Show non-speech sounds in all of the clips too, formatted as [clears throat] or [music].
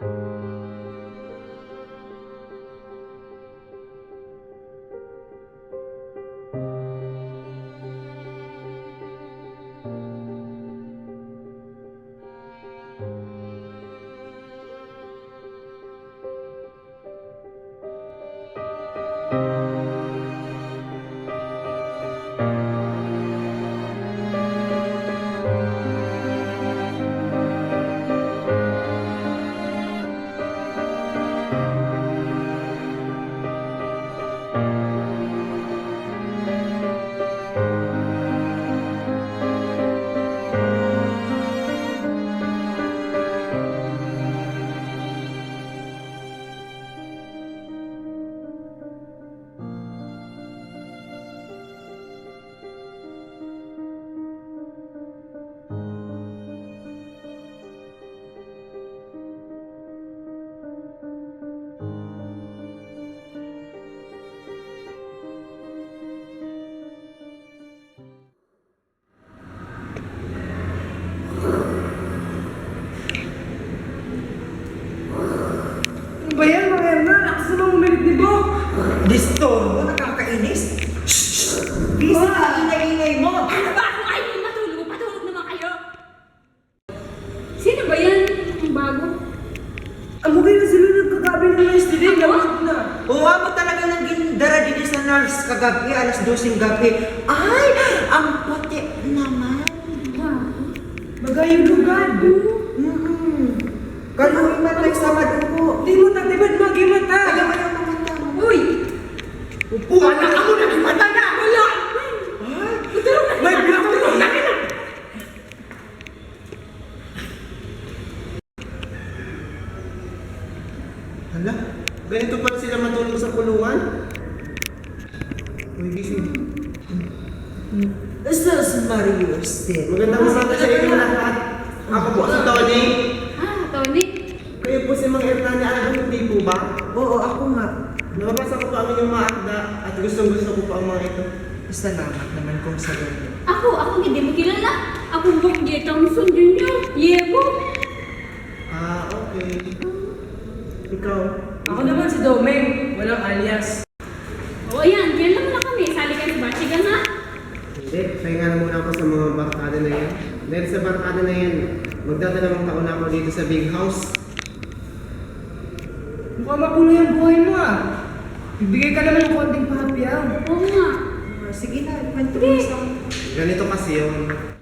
Ano Disturbo, nakakainis. Busy ka, ingay-ingay mo. Ano ba? Ayaw yung matulog, patulog naman kayo. Sino ba yan? Ang bago? Ang mukha na sila nagkagabi ng yesterday. Namasok na. Uwa mo talaga ng gindara dito sa nurse kagabi, alas 12 gabi. Ay, ang puti naman. Magayo lugad. Mm-mm. Kaluhin matay sa madugo. Di mo tatibad magimata. Kaya mo yung mamata mo. Uy! Upo, anak ako naging mata na. Wala! Tulong na may binatulong na kita. Hala, ganito pa sila matulog sa kulungan? Uy, gising. Sus, Marius din. Magandang umaga sa inyo lahat. Ako po si Tony. Ah, Tony. Kayo po si Mang Hernani Alban, hindi po ba? Oo, ako nga. Nababasa ko po ang inyong mga akda at gustong gusto ko po ang mga ito. Salamat naman kung sa ganyan. Ako, ako hindi mo kilala. Ako Bok J. Thompson Jr. Yebo. Ah, okay. Ikaw? Ako naman si Domeng. Walang alias. O ayan, diyan lang na kami. Sali ka sa Bachigan ha? Hindi, pahinga na muna ako sa mga barkada na yan. Dahil sa barkada na yan, magdadalawang taon na ako dito sa big house. Mukhang magulo yung buhay mo ah. Bibigay ka naman ng konting pahapiyaw. Oo nga. Ah, Sige na, kwento mo sa Ganito kasi yun.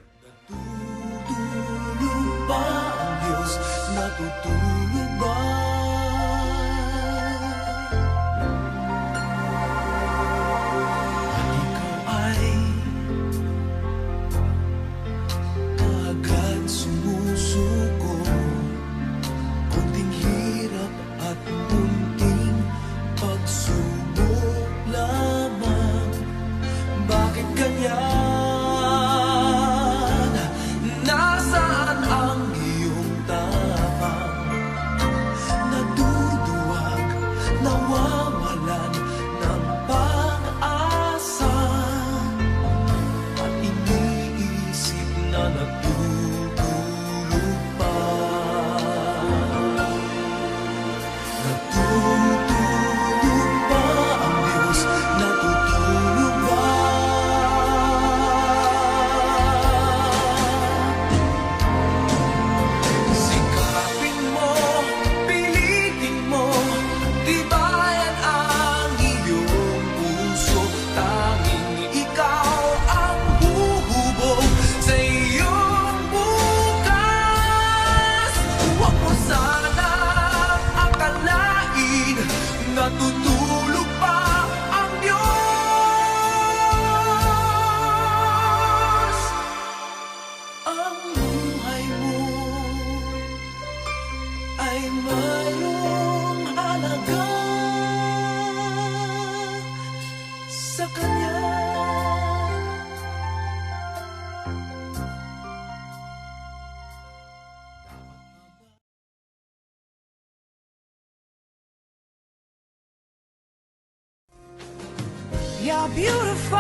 You're beautiful.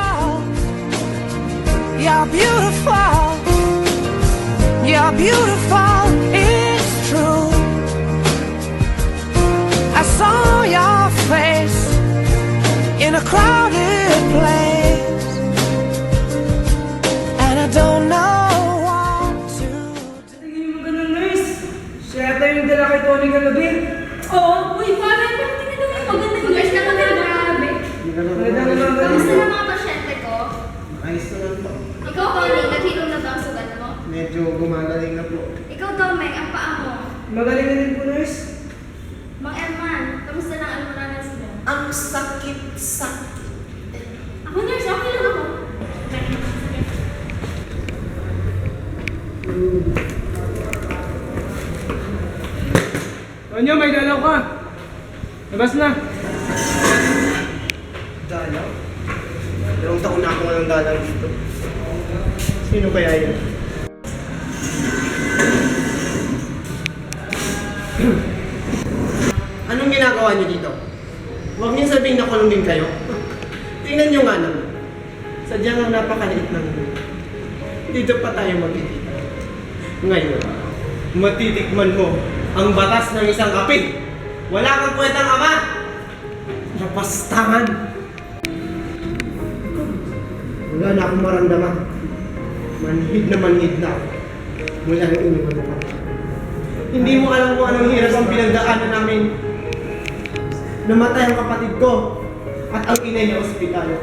You're beautiful. You're beautiful. It's true. I saw your face in a crowded place, and I don't know what to do. Kamusta ganun. na mga pasyente ko? Ayos naman po. Ikaw, Tony, naghilom na ba ang sugat mo? Medyo gumagaling na po. Ikaw, Domeng, ang paa mo. Magaling na din po, nurse. Mang Erman, kamusta na ang almoranas mo? Ang sakit-sakit. Ako nurse, okay lang ako. Tonyo, may dalaw ka. Labas na. Dalaw? Dalawang walang dalaw dito. Sino kaya yun? [clears throat] Anong ginagawa niyo dito? Huwag niyo sabihin na kulong din kayo. [laughs] Tingnan niyo nga naman. Sadyang ang napakaliit ng mundo. Dito pa tayo magkikita. Ngayon, matitikman mo ang batas ng isang kapig. Wala kang kwentang ama! Napastangan! Wala na akong maramdaman. Manhid na manhid na ako. Mula nang iniwan mo kami. Hindi mo alam kung anong hirap ang pinagdaanan namin. Namatay ang kapatid ko at ang ina niya ospital.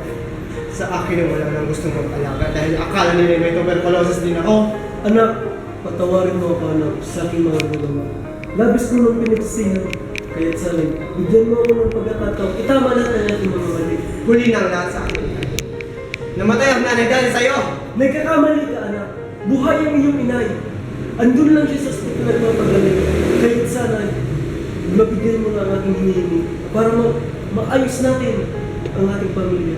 Sa akin na wala nang gustong mag-alaga dahil akala nila may tuberculosis din ako. Anak, patawarin mo ako anak sa aking mga gulaw. Labis ko nung pinagsisihan. Kaya sana, bigyan mo ako ng pagkakataon. Itama natin ang ating mga mali. Huli na ang lahat sa akin. Namatay ang nanay dahil sa'yo. Nagkakamali ka anak. Buhay ang iyong inay. Andun lang siya sa ospital at mapagaling. Kaya sana, mabigyan mo na ang aking hinihingi para ma maayos natin ang ating pamilya.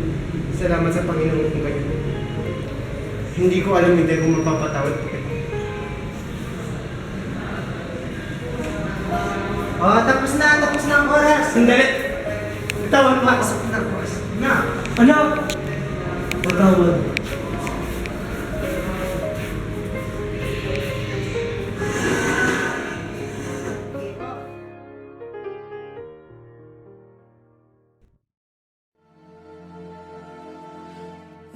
Salamat sa Panginoon kung ganyan. Hindi ko alam hindi kung mapapatawad ko kayo. Oh, tapos na, tapos na ang oras. Sandali! Bitawan mo ako. Ang oras. Na. Anak! Patawad.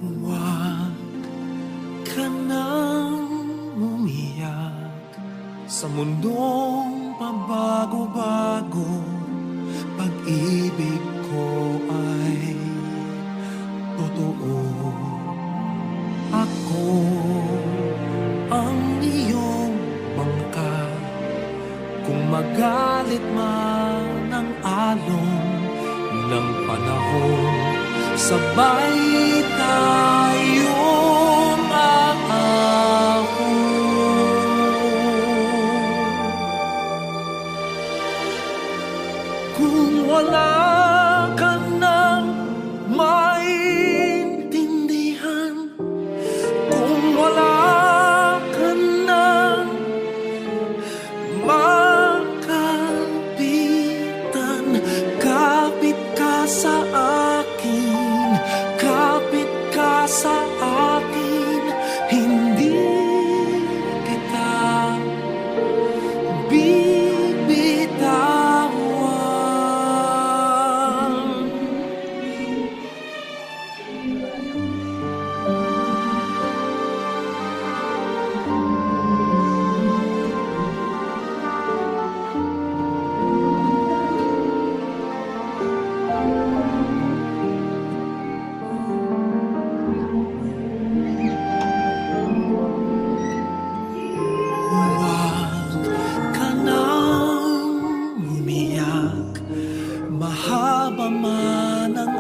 Huwag ka nang sa mundong pabago-bago. Pag-ibig ko ay totoo. Magalit man ang alon ng panahon Sabay tayong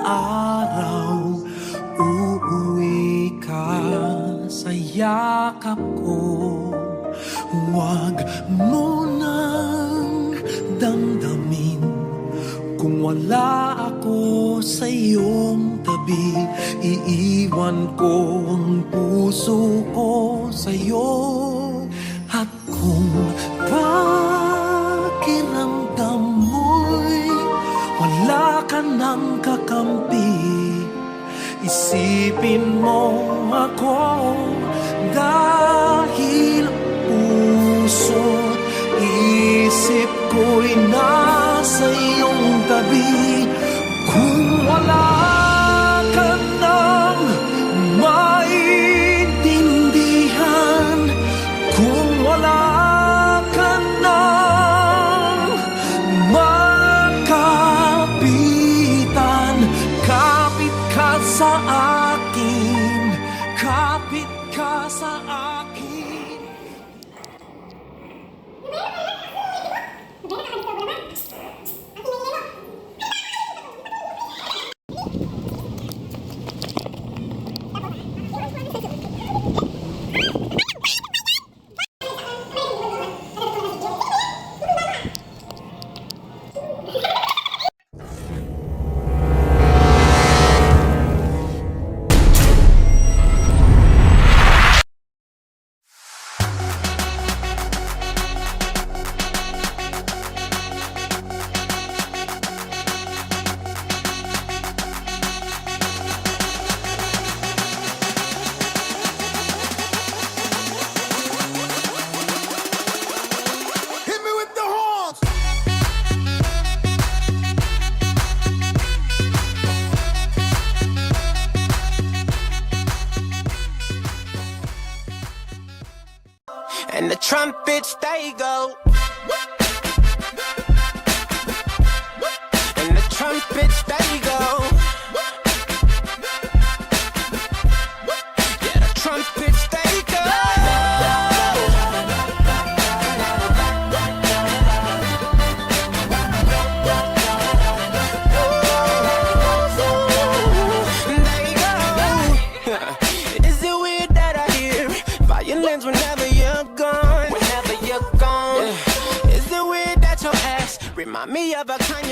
araw Uuwi ka sa yakap ko. Huwag mo nang damdamin Kung wala ako sa iyong tabi. Iiwan ko ang puso ko sa iyo At kung pakiramdam mo'y Wala ka nang kakampi Isipin mo ako dahil puso Isip ko'y nasa iyong tabi. trumpets they go. And the trumpets they me of a kind.